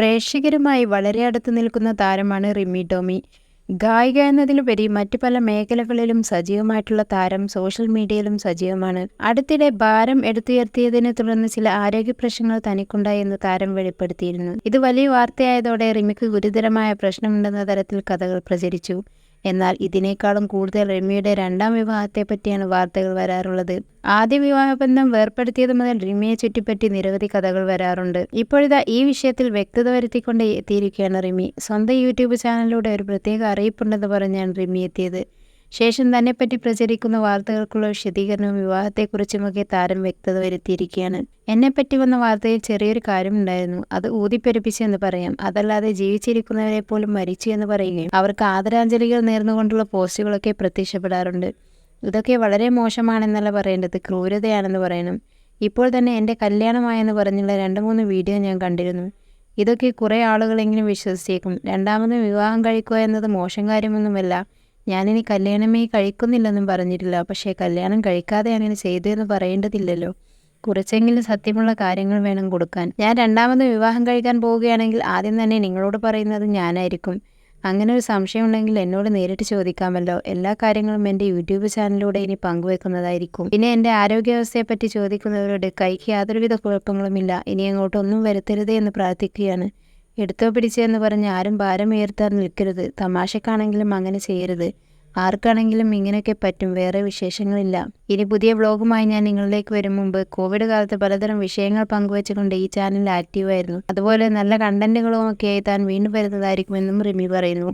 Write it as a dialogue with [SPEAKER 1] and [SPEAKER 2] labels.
[SPEAKER 1] പ്രേക്ഷകരുമായി വളരെ അടുത്ത് നിൽക്കുന്ന താരമാണ് റിമി ടോമി. ഗായിക എന്നതിലുപരി മറ്റ് പല മേഖലകളിലും സജീവമായിട്ടുള്ള താരം സോഷ്യൽ മീഡിയയിലും സജീവമാണ്. അടുത്തിടെ ഭാരം എടുത്തുയർത്തിയതിനെ തുടർന്ന് ചില ആരോഗ്യപ്രശ്നങ്ങൾ തനിക്കുണ്ടായി എന്ന് താരം വെളിപ്പെടുത്തിയിരുന്നു. ഇത് വലിയ വാർത്തയായതോടെ റിമിക്ക് ഗുരുതരമായ പ്രശ്നമുണ്ടെന്ന തരത്തിൽ കഥകൾ പ്രചരിച്ചു. എന്നാൽ ഇതിനേക്കാളും കൂടുതൽ റിമിയുടെ രണ്ടാം വിവാഹത്തെ പറ്റിയാണ് വാർത്തകൾ വരാറുള്ളത്. ആദ്യ വിവാഹബന്ധം വേർപ്പെടുത്തിയത് മുതൽ റിമിയെ ചുറ്റിപ്പറ്റി നിരവധി കഥകൾ വരാറുണ്ട്. ഇപ്പോഴിതാ ഈ വിഷയത്തിൽ വ്യക്തത വരുത്തിക്കൊണ്ട് എത്തിയിരിക്കുകയാണ് റിമി. സ്വന്തം യൂട്യൂബ് ചാനലിലൂടെ ഒരു പ്രത്യേക അറിയിപ്പുണ്ടെന്ന് പറഞ്ഞാണ് റിമി എത്തിയത്. ശേഷം തന്നെപ്പറ്റി പ്രചരിക്കുന്ന വാർത്തകൾക്കുള്ള വിശദീകരണവും വിവാഹത്തെക്കുറിച്ചുമൊക്കെ താരം വ്യക്തത വരുത്തിയിരിക്കുകയാണ്. എന്നെപ്പറ്റി വന്ന വാർത്തയിൽ ചെറിയൊരു കാര്യം ഉണ്ടായിരുന്നു അത് ഊതിപ്പെരുപ്പിച്ചു എന്ന് പറയാം. അതല്ലാതെ ജീവിച്ചിരിക്കുന്നവരെ പോലും മരിച്ചു എന്ന് പറയുകയും അവർക്ക് ആദരാഞ്ജലികൾ നേർന്നുകൊണ്ടുള്ള പോസ്റ്റുകളൊക്കെ പ്രത്യക്ഷപ്പെടാറുണ്ട്. ഇതൊക്കെ വളരെ മോശമാണെന്നല്ല പറയേണ്ടത് ക്രൂരതയാണെന്ന് പറയണം. ഇപ്പോൾ തന്നെ എന്റെ കല്യാണമായെന്ന് പറഞ്ഞുള്ള രണ്ട് മൂന്ന് വീഡിയോ ഞാൻ കണ്ടിരുന്നു. ഇതൊക്കെ കുറേ ആളുകളെങ്കിലും വിശ്വസിച്ചേക്കും. രണ്ടാമതും വിവാഹം കഴിക്കുക എന്നത് മോശം കാര്യമൊന്നുമല്ല. ഞാനിനി കല്യാണമേ കഴിക്കുന്നില്ലെന്നും പറഞ്ഞിട്ടില്ല. പക്ഷേ കല്യാണം കഴിക്കാതെ അങ്ങനെ ചെയ്തു എന്ന് പറയേണ്ടതില്ലല്ലോ. കുറച്ചെങ്കിലും സത്യമുള്ള കാര്യങ്ങൾ വേണം കൊടുക്കാൻ. ഞാൻ രണ്ടാമത് വിവാഹം കഴിക്കാൻ പോവുകയാണെങ്കിൽ ആദ്യം തന്നെ നിങ്ങളോട് പറയുന്നത് ഞാനായിരിക്കും. അങ്ങനെ ഒരു സംശയം ഉണ്ടെങ്കിൽ എന്നോട് നേരിട്ട് ചോദിക്കാമല്ലോ. എല്ലാ കാര്യങ്ങളും എന്റെ യൂട്യൂബ് ചാനലിലൂടെ ഇനി പങ്കുവെക്കുന്നതായിരിക്കും. പിന്നെ എന്റെ ആരോഗ്യാവസ്ഥയെപ്പറ്റി ചോദിക്കുന്നവരോട് കൈക്ക് യാതൊരുവിധ കുഴപ്പങ്ങളുമില്ല. ഇനി അങ്ങോട്ടൊന്നും വരുത്തരുതേ എന്ന് പ്രാർത്ഥിക്കുകയാണ്. എടുത്തോ പിടിച്ചെന്ന് പറഞ്ഞ് ആരും ഭാരമുയർത്താൻ നിൽക്കരുത്. തമാശക്കാണെങ്കിലും അങ്ങനെ ചെയ്യരുത്. ആർക്കാണെങ്കിലും ഇങ്ങനെയൊക്കെ പറ്റും. വേറെ വിശേഷങ്ങളില്ല. ഇനി പുതിയ വ്ലോഗുമായി ഞാൻ നിങ്ങളിലേക്ക് വരും മുമ്പ് കോവിഡ് കാലത്ത് പലതരം വിഷയങ്ങൾ പങ്കുവച്ചുകൊണ്ട് ഈ ചാനൽ ആക്റ്റീവായിരുന്നു. അതുപോലെ നല്ല കണ്ടന്റുകളും ഒക്കെയായി താൻ വീണ്ടും വരുന്നതായിരിക്കുമെന്നും റിമി പറയുന്നു.